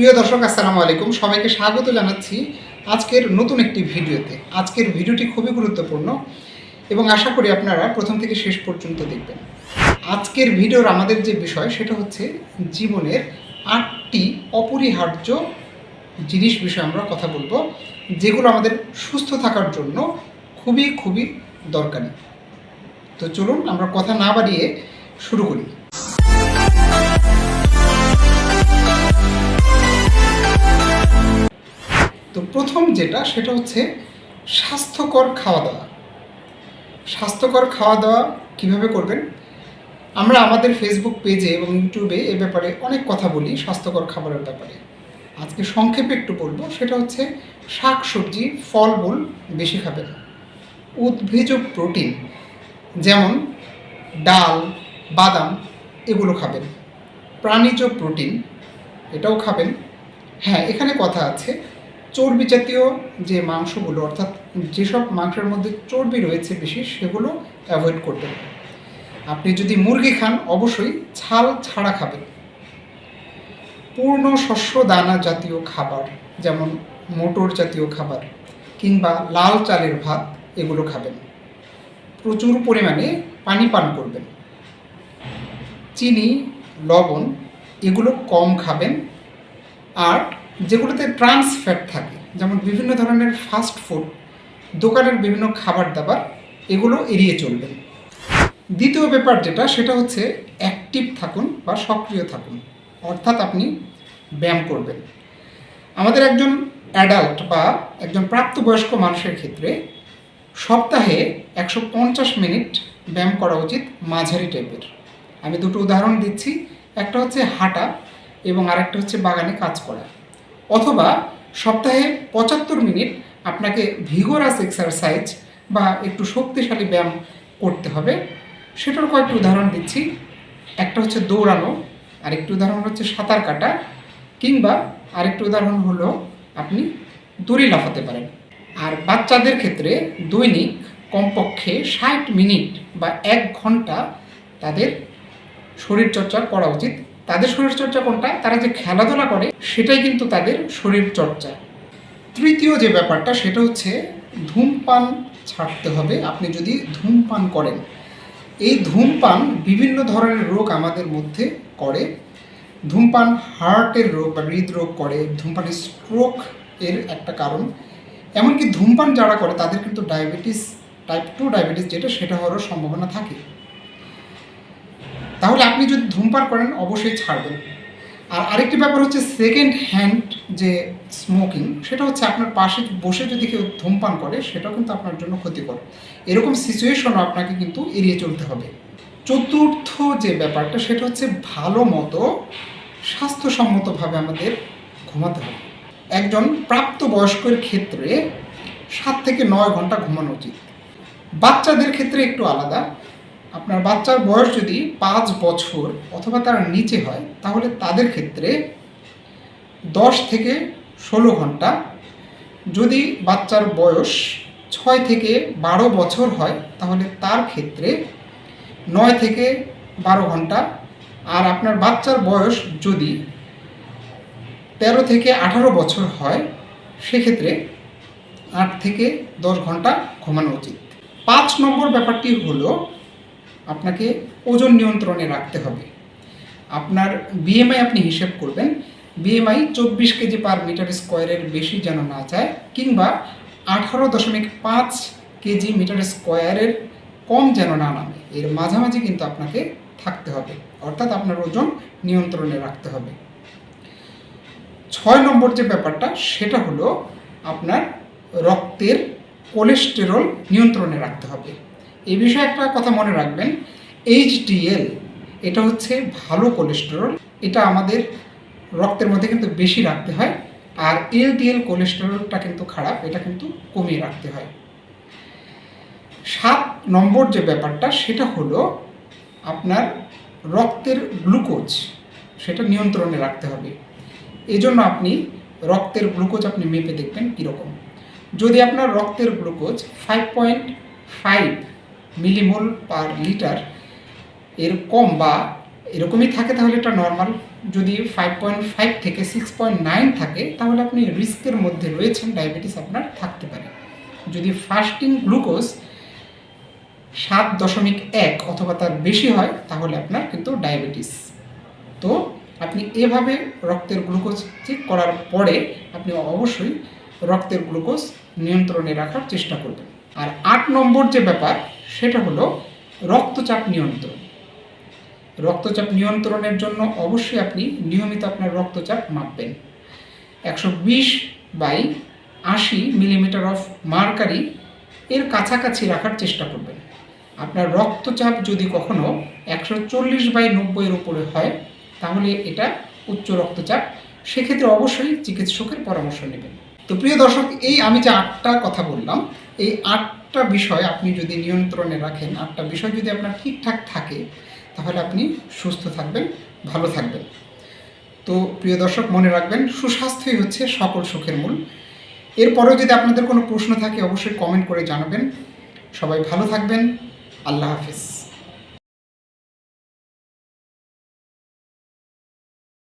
প্রিয় দর্শক, আসসালামু আলাইকুম। সবাইকে স্বাগত জানাচ্ছি আজকের নতুন একটি ভিডিওতে। আজকের ভিডিওটি খুবই গুরুত্বপূর্ণ এবং আশা করি আপনারা প্রথম থেকে শেষ পর্যন্ত দেখবেন। আজকের ভিডিওর আমাদের যে বিষয়, সেটা হচ্ছে জীবনের আটটি অপরিহার্য জিনিস বিষয়ে আমরা কথা বলব, যেগুলো আমাদের সুস্থ থাকার জন্য খুবই খুবই দরকারি। তো চলুন, আমরা কথা না বাড়িয়ে শুরু করি। তো প্রথম যেটা সেটা হচ্ছে স্বাস্থ্যকর খাওয়া দাওয়া স্বাস্থ্যকর খাওয়া দাওয়া কীভাবে করবেন? আমরা আমাদের ফেসবুক পেজে এবং ইউটিউবে এ ব্যাপারে অনেক কথা বলি স্বাস্থ্যকর খাবারের ব্যাপারে। আজকে সংক্ষেপে একটু বলব, সেটা হচ্ছে শাক সবজি ফলমূল বেশি খাবেন উদ্ভিজ প্রোটিন, যেমন ডাল, বাদাম, এগুলো খাবেন। প্রাণীজ প্রোটিন, এটাও খাবেন। হ্যাঁ এখানে কথা আছে। চর্বি জাতীয় যে মাংসগুলো, অর্থাৎ যেসব মাংসের মধ্যে চর্বি রয়েছে বেশি, সেগুলো অ্যাভয়েড করবেন আপনি যদি মুরগি খান, অবশ্যই ছাল ছাড়া খাবেন। পূর্ণ শস্য দানা জাতীয় খাবার, যেমন মোটর জাতীয় খাবার কিংবা লাল চালের ভাত, এগুলো খাবেন। প্রচুর পরিমাণে পানি পান করবেন। চিনি, লবণ, এগুলো কম খাবেন। আর যেগুলোতে ট্রান্স ফ্যাট থাকে, যেমন বিভিন্ন ধরনের ফাস্ট ফুড দোকানের বিভিন্ন খাবার দাবার, এগুলো এড়িয়ে চলবেন দ্বিতীয় ব্যাপার যেটা, সেটা হচ্ছে অ্যাক্টিভ থাকুন বা সক্রিয় থাকুন, অর্থাৎ আপনি ব্যায়াম করবেন। আমাদের একজন অ্যাডাল্ট বা একজন প্রাপ্তবয়স্ক মানুষের ক্ষেত্রে সপ্তাহে একশো পঞ্চাশ মিনিট ব্যায়াম করা উচিত মাঝারি টাইপের। আমি দুটো উদাহরণ দিচ্ছি, একটা হচ্ছে হাঁটা এবং আরেকটা হচ্ছে বাগানে কাজ করা। অথবা সপ্তাহে পঁচাত্তর মিনিট আপনাকে ভিগোরাস এক্সারসাইজ বা একটু শক্তিশালী ব্যায়াম করতে হবে। সেটার কয়েকটি উদাহরণ দিচ্ছি। একটা হচ্ছে দৌড়ানো, আরেকটি উদাহরণ হচ্ছে সাঁতার কাটা, কিংবা আরেকটি উদাহরণ হলো আপনি দড়ি লাফাতে পারেন। আর বাচ্চাদের ক্ষেত্রে দৈনিক কমপক্ষে ষাট মিনিট বা এক ঘণ্টা তাদের শরীরচর্চা করা উচিত। তাদের শরীরচর্চা কোনটা তারা যে খেলাধুলা করে, সেটাই কিন্তু তাদের শরীরচর্চা। তৃতীয় যে ব্যাপারটা, সেটা হচ্ছে ধূমপান ছাড়তে হবে। আপনি যদি ধূমপান করেন, এই ধূমপান বিভিন্ন ধরনের রোগ আমাদের মধ্যে করে। ধূমপান হার্টের রোগ বা হৃদরোগ করে, ধূমপান স্ট্রোক এর একটা কারণ। এমনকি ধূমপান যারা করে, তাদের কিন্তু ডায়াবেটিস টাইপ টু ডায়াবেটিস যেটা, সেটা হওয়ারও সম্ভাবনা থাকে। তাহলে আপনি যদি ধূমপান করেন, অবশ্যই ছাড়বেন। আর আরেকটি ব্যাপার হচ্ছে সেকেন্ড হ্যান্ড যে স্মোকিং সেটা হচ্ছে আপনার পাশে বসে যদি কেউ ধূমপান করে, সেটাও কিন্তু আপনার জন্য ক্ষতিকর। এরকম সিচুয়েশনও আপনাকে কিন্তু এড়িয়ে চলতে হবে। চতুর্থ যে ব্যাপারটা, সেটা হচ্ছে ভালো মতো, স্বাস্থ্যসম্মতভাবে আমাদের ঘুমাতে হবে। একজন প্রাপ্তবয়স্কের ক্ষেত্রে সাত থেকে নয় ঘণ্টা ঘুমানো উচিত। বাচ্চাদের ক্ষেত্রে একটু আলাদা। আপনার বাচ্চার বয়স যদি পাঁচ বছর অথবা তার নিচে হয়, তাহলে তাদের ক্ষেত্রে দশ থেকে ষোলো ঘণ্টা। যদি বাচ্চার বয়স ছয় থেকে বারো বছর হয়, তাহলে তার ক্ষেত্রে নয় থেকে বারো ঘণ্টা। আর আপনার বাচ্চার বয়স যদি তেরো থেকে আঠারো বছর হয়, সেক্ষেত্রে আট থেকে দশ ঘণ্টা ঘুমানো উচিত। পাঁচ নম্বর ব্যাপারটি হলো আপনাকে ওজন নিয়ন্ত্রণে রাখতে হবে। আপনার বিএমআই আপনি হিসেব করবেন। বিএমআই চব্বিশ কেজি পার মিটার স্কোয়ারের বেশি যেন না যায় কিংবা আঠারো দশমিক পাঁচ কেজি মিটার স্কোয়ারের কম যেন না নামে। এর মাঝামাঝি কিন্তু আপনাকে থাকতে হবে। অর্থাৎ আপনার ওজন নিয়ন্ত্রণে রাখতে হবে। ছয় নম্বর যে ব্যাপারটা, সেটা হলো আপনার রক্তের কোলেস্টেরল নিয়ন্ত্রণে রাখতে হবে। এই বিষয়ে একটা কথা মনে রাখবেন এইচডিএল এটা হচ্ছে ভালো কোলেস্টেরল এটা আমাদের রক্তের মধ্যে কিন্তু বেশি রাখতে হয়, আর এলডিএল কোলেস্টেরলটা কিন্তু খারাপ, এটা কিন্তু কমিয়ে রাখতে হয়। সাত নম্বর যে ব্যাপারটা, সেটা হলো আপনার রক্তের গ্লুকোজ সেটা নিয়ন্ত্রণে রাখতে হবে। এই জন্য আপনি রক্তের গ্লুকোজ আপনি মেপে দেখবেন কীরকম। যদি আপনার রক্তের glucose five point five millimole per litre এর কম বা এরকমই থাকে তাহলে এটা নর্মাল যদি ফাইভ পয়েন্ট ফাইভ থেকে সিক্স পয়েন্ট নাইন থাকে, তাহলে আপনি রিস্কের মধ্যে রয়েছেন ডায়াবেটিস আপনার থাকতে পারে। যদি ফাস্টিং গ্লুকোজ সাত দশমিক এক অথবা তার বেশি হয়, তাহলে আপনার কিন্তু ডায়াবেটিস তো আপনি এভাবে রক্তের গ্লুকোজ চেক করার পরে আপনি অবশ্যই রক্তের গ্লুকোজ নিয়ন্ত্রণে রাখার চেষ্টা করবেন। আর আট নম্বর যে ব্যাপার সেটা হলো রক্তচাপ নিয়ন্ত্রণ। রক্তচাপ নিয়ন্ত্রণের জন্য অবশ্যই আপনি নিয়মিত আপনার রক্তচাপ মাপবেন। একশো বিশ বাই আশি মিলিমিটার অফ মার্কারি এর কাছাকাছি রাখার চেষ্টা করবেন। আপনার রক্তচাপ যদি কখনো একশো চল্লিশ বাই নব্বইয়ের উপরে হয়, তাহলে এটা উচ্চ রক্তচাপ। সেক্ষেত্রে অবশ্যই চিকিৎসকের পরামর্শ নেবেন। তো প্রিয় দর্শক, এই আমি যে আটটা কথা বললাম এই আটটা বিষয় আপনি যদি নিয়ন্ত্রণে রাখেন, আটটা বিষয় যদি আপনার ঠিকঠাক থাকে, তাহলে আপনি সুস্থ থাকবেন, ভালো থাকবেন। তো প্রিয় দর্শক, মনে রাখবেন, সুস্বাস্থ্যই হচ্ছে সকল সুখের মূল। এরপরেও যদি আপনাদের কোনো প্রশ্ন থাকে, অবশ্যই কমেন্ট করে জানাবেন। সবাই ভালো থাকবেন। আল্লাহ হাফিজ।